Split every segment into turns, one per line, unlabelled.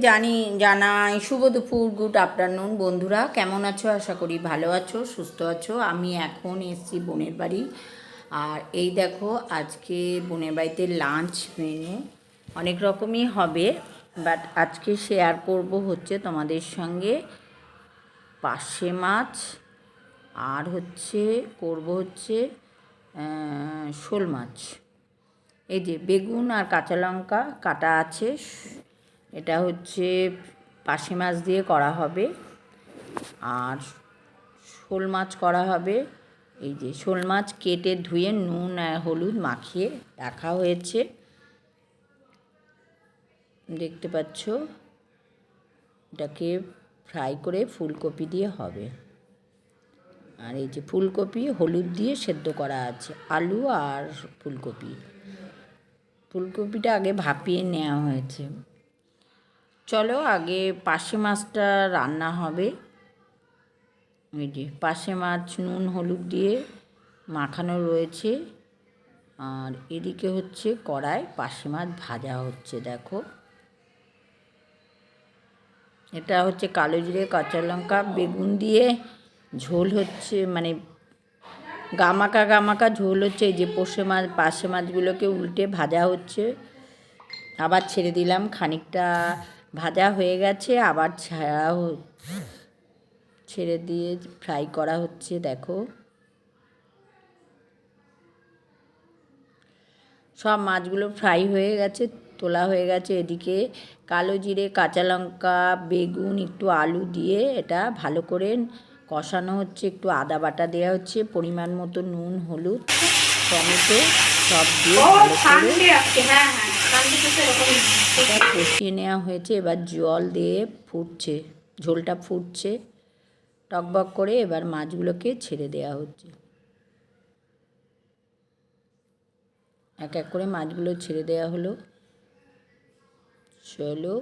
জানি, জানাই, শুভ দুপুর, গুড আফটারনুন বন্ধুরা। কেমন আছো? আশা করি ভালো আছো, সুস্থ আছো। আমি এখন এসেছি বোনের বাড়ি। আর এই দেখো, আজকে বোনের বাড়িতে লাঞ্চ মেনু অনেক রকমই হবে বাট আজকে শেয়ার করব হচ্ছে তোমাদের সঙ্গে পার্শে মাছ। আর হচ্ছে, করব হচ্ছে শোল মাছ। এই যে বেগুন আর কাঁচা লঙ্কা কাটা আছে। এটা হচ্ছে পাশি মাছ দিয়ে করা হবে। আর শোল মাছ করা হবে। এই যে শোল মাছ কেটে ধুয়ে নুন আর হলুদ মাখিয়ে রাখা হয়েছে। দেখতে পাচ্ছ? এটাকে ফ্রাই করে ফুলকপি দিয়ে হবে। আর এই যে ফুলকপি, হলুদ দিয়ে সেদ্ধ করা আছে। আলু আর ফুলকপি। ফুলকপিটা আগে ভাপিয়ে নেওয়া হয়েছে। চলো আগে পাশে মাছটা রান্না হবে। ওই যে পাশে মাছ, নুন, হলুদ দিয়ে মাখানো রয়েছে। আর এদিকে হচ্ছে কড়াই, পাশে মাছ ভাজা হচ্ছে, দেখো। এটা হচ্ছে কালো জিরে, কাঁচা লঙ্কা, বেগুন দিয়ে ঝোল হচ্ছে মানে গামাকা গামাকা ঝোল হচ্ছে। এই যে পোষে মাছ, পাশে মাছগুলোকে উল্টে ভাজা হচ্ছে। আবার ছেড়ে দিলাম, খানিকটা ভাজা হয়ে গেছে, আবার ছাড়া ছেড়ে দিয়ে ফ্রাই করা হচ্ছে, দেখো। সব মাছগুলো ফ্রাই হয়ে গেছে, তোলা হয়ে গেছে এদিকে। কালো জিরে, কাঁচা লঙ্কা, বেগুন, একটু আলু দিয়ে এটা ভালো করে কষানো হচ্ছে, একটু আদা বাটা দেওয়া হচ্ছে, পরিমাণ মতো নুন, হলুদ। টমেটো সব দিয়ে ভালো করে কষিয়ে নেওয়া হয়েছে এবার জল দিয়ে ফুটছে ঝোলটা ফুটছে টকবক করে এবার মাছগুলোকে ছেড়ে দেওয়া হচ্ছে। এক এক করে মাছগুলো ছেড়ে দেওয়া হলো। চলো।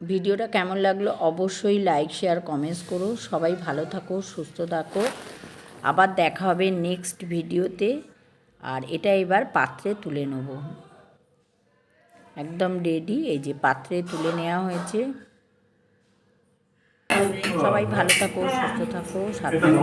ভিডিওটা কেমন লাগল অবশ্যই লাইক শেয়ার কমেন্টস করো। সবাই ভালো থাকো সুস্থ থাকো। আবার দেখা হবে নেক্সট ভিডিওতে। আর এটা এবার পাত্রে তুলে নেব। একদম রেডি এই যে পাত্রে তুলে নেওয়া হয়েছে। সবাই ভালো থাকো সুস্থ থাকো সাবধানে.